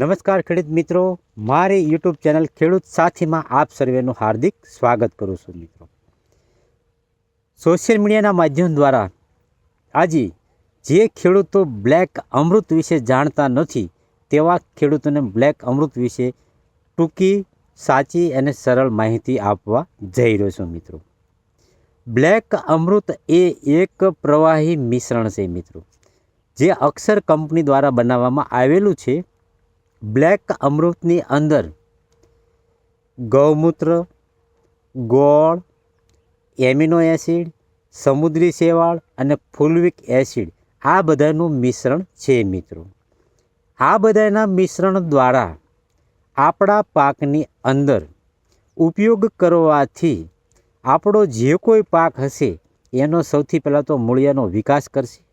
નમસ્કાર ખેડૂત મિત્રો. મારી યુટ્યુબ ચેનલ ખેડૂત સાથીમાં આપ સર્વેનું હાર્દિક સ્વાગત કરું છું મિત્રો. સોશિયલ મીડિયાના માધ્યમ દ્વારા આજે જે ખેડૂતો બ્લેક અમૃત વિશે જાણતા નથી, તેવા ખેડૂતોને બ્લેક અમૃત વિશે ટૂંકી, સાચી અને સરળ માહિતી આપવા જઈ રહ્યો છું મિત્રો. બ્લેક અમૃત એ એક પ્રવાહી મિશ્રણ છે મિત્રો. જે અક્ષર કંપની દ્વારા બનાવવામાં આવેલું છે. બ્લેક અમૃતની અંદર ગૌમૂત્ર, ગોળ, એમિનો એસિડ, સમુદ્રી શેવાળ અને ફુલવિક એસિડ આ બધાનું મિશ્રણ છે મિત્રો. આ બધાના મિશ્રણ દ્વારા આપણા પાકની અંદર ઉપયોગ કરવાથી આપણો જે કોઈ પાક હશે એનો સૌથી પહેલાં તો મૂળિયાનો વિકાસ કરશે.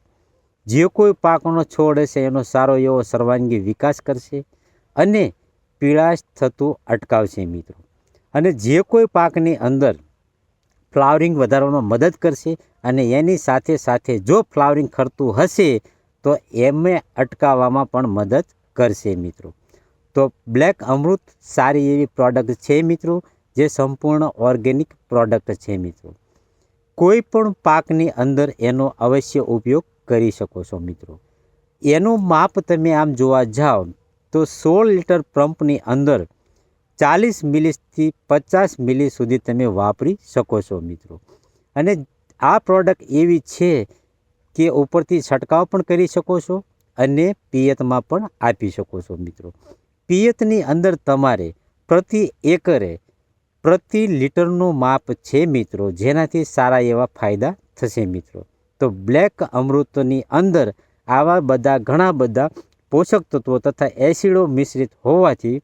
જે કોઈ પાકનો છોડ હશે, એનો સારો એવો સર્વાંગી વિકાસ કરશે અને પીળાશ થતું અટકાવશે મિત્રો. અને જે કોઈ પાકની અંદર ફ્લાવરિંગ વધારવામાં મદદ કરશે અને એની સાથે સાથે જો ફ્લાવરિંગ ખરતું હશે, તો એમે અટકાવવામાં પણ મદદ કરશે મિત્રો. તો બ્લેક અમૃત સારી એવી પ્રોડક્ટ છે મિત્રો, જે સંપૂર્ણ ઓર્ગેનિક પ્રોડક્ટ છે મિત્રો. કોઈ પણ પાકની અંદર એનો અવશ્ય ઉપયોગ કરી શકો છો મિત્રો. એનું માપ તમે આમ જોવા જાઓ તો સોળ લીટર પંપની અંદર ચાલીસ મિલીથી પચાસ મિલી સુધી તમે વાપરી શકો છો મિત્રો. અને આ પ્રોડક્ટ એવી છે કે ઉપરથી છંટકાવ પણ કરી શકો છો અને પિયતમાં પણ આપી શકો છો મિત્રો. પિયતની અંદર તમારે પ્રતિ એકરે પ્રતિ લીટરનું માપ છે મિત્રો, જેનાથી સારા એવા ફાયદા થશે મિત્રો. તો બ્લેક અમૃતની અંદર આવા બધા ઘણા બધા પોષક તત્વો તથા એસિડો મિશ્રિત હોવાથી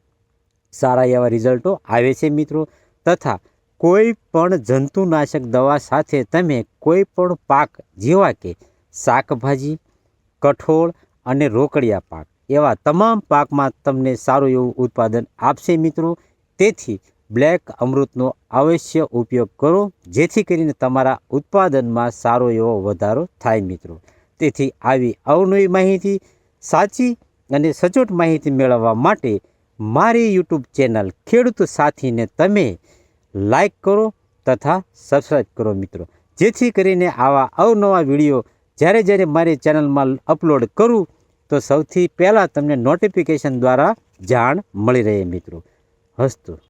સારા એવા રિઝલ્ટો આવે છે મિત્રો. તથા કોઈ પણ જંતુનાશક દવા સાથે તમે કોઈ પણ પાક જેવા કે શાકભાજી, કઠોળ અને રોકડિયા પાક એવા તમામ પાકમાં તમને સારું એવું ઉત્પાદન આપશે મિત્રો. તેથી બ્લેક અમૃતનો અવશ્ય ઉપયોગ કરો, જેથી કરીને તમારા ઉત્પાદનમાં સારો એવો વધારો થાય મિત્રો. તેથી આવી અવનવી માહિતી સાચી અને સચોટ માહિતી મેળવવા માટે મારી યુટ્યુબ ચેનલ ખેડૂત સાથીને તમે લાઈક કરો તથા સબસ્ક્રાઈબ કરો મિત્રો. જેથી કરીને આવા અવનવા વીડિયો જ્યારે જ્યારે મારી ચેનલમાં અપલોડ કરું, તો સૌથી પહેલાં તમને નોટિફિકેશન દ્વારા જાણ મળી રહે મિત્રો. હસ્તુ.